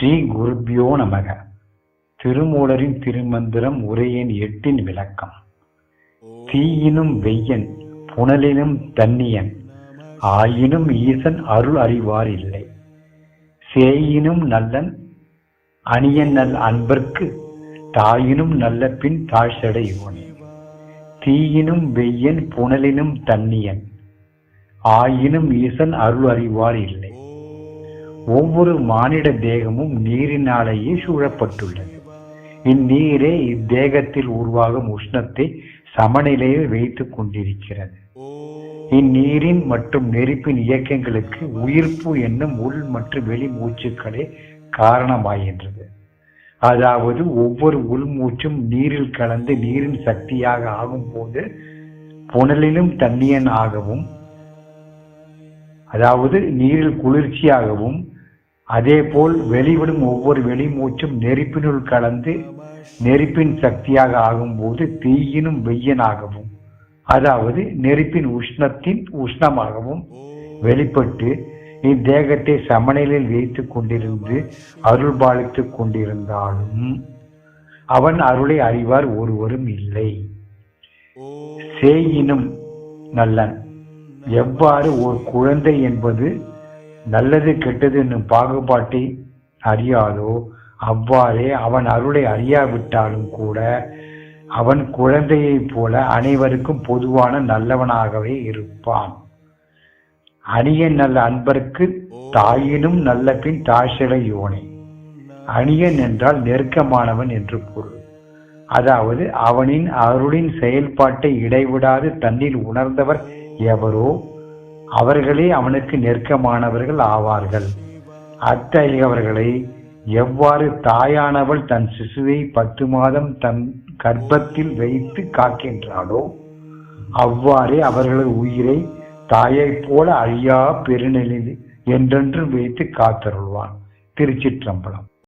ஸ்ரீ குருபியோ நமக. திருமூலரின் திருமந்திரம் உரையின் எட்டின் விளக்கம். தீயினும் வெய்யன் புனலினும் தன்னியன் ஆயினும் ஈசன் அருள் அறிவார் இல்லை. சேயினும் நல்லன் அணியன் நல் அன்பர்க்கு தாயினும் நல்ல பின் தாழ்சடை யோனே தீயினும் வெய்யன் புனலினும் தன்னியன் ஆயினும் ஈசன் அருள் அறிவார் இல்லை. ஒவ்வொரு மானிட தேகமும் நீரினாலேயே சூழப்பட்டுள்ளது. இந்நீரே இத்தேகத்தில் உருவாகும் உஷ்ணத்தை சமநிலையில் வைத்துக் கொண்டிருக்கிறது. இந்நீரின் மற்றும் நெருப்பின் இயக்கங்களுக்கு உயிர்ப்பு என்னும் உள் மற்றும் வெளி மூச்சுக்களே காரணமாகின்றது. அதாவது ஒவ்வொரு உள்மூச்சும் நீரில் கலந்து நீரின் சக்தியாக ஆகும்போது புனலிலும் தண்ணியன் ஆகவும் அதாவது நீரில் குளிர்ச்சியாகவும் அதேபோல் வெளிவிடும் ஒவ்வொரு வெளிமூச்சும் நெருப்பினுள் கலந்து நெருப்பின் சக்தியாக ஆகும்போது தீயினும் வெய்யனாகவும் அதாவது நெருப்பின் உஷ்ணத்தின் உஷ்ணமாகவும் வெளிப்பட்டு இத்தேகத்தை சமநிலையில் வைத்துக் கொண்டிருந்து அருள் பாலித்துக் கொண்டிருந்தாலும் அவன் அருளை அறிவார் ஒருவரும் இல்லை. சேயினும் நல்லன். எவ்வாறு ஒரு குழந்தை என்பது நல்லது கெட்டது என்னும் பாகுபாட்டை அறியாதோ அவ்வாறே அவன் அருளை அறியாவிட்டாலும் கூட அவன் குழந்தையைப் போல அனைவருக்கும் பொதுவான நல்லவனாகவே இருப்பான். அணியன் நல்ல அன்பருக்கு தாயினும் நல்ல பின் தாழ்சிலை யோனை. அணியன் என்றால் நெருக்கமானவன் என்று பொருள். அதாவது அவனின் அருளின் செயல்பாட்டை இடைவிடாது தன்னில் உணர்ந்தவர் எவரோ அவர்களே அவனுக்கு நெருக்கமானவர்கள் ஆவார்கள். அத்தகையவர்களை எவ்வாறு தாயானவள் தன் சிசுவை பத்து மாதம் தன் கர்ப்பத்தில் வைத்து காக்கின்றாளோ அவ்வாறே அவர்களது உயிரை தாயைப் போல அழியா பெருநிலை என்றென்றும் வைத்து காத்தருள்வான். திருச்சிற்றம்பலம்.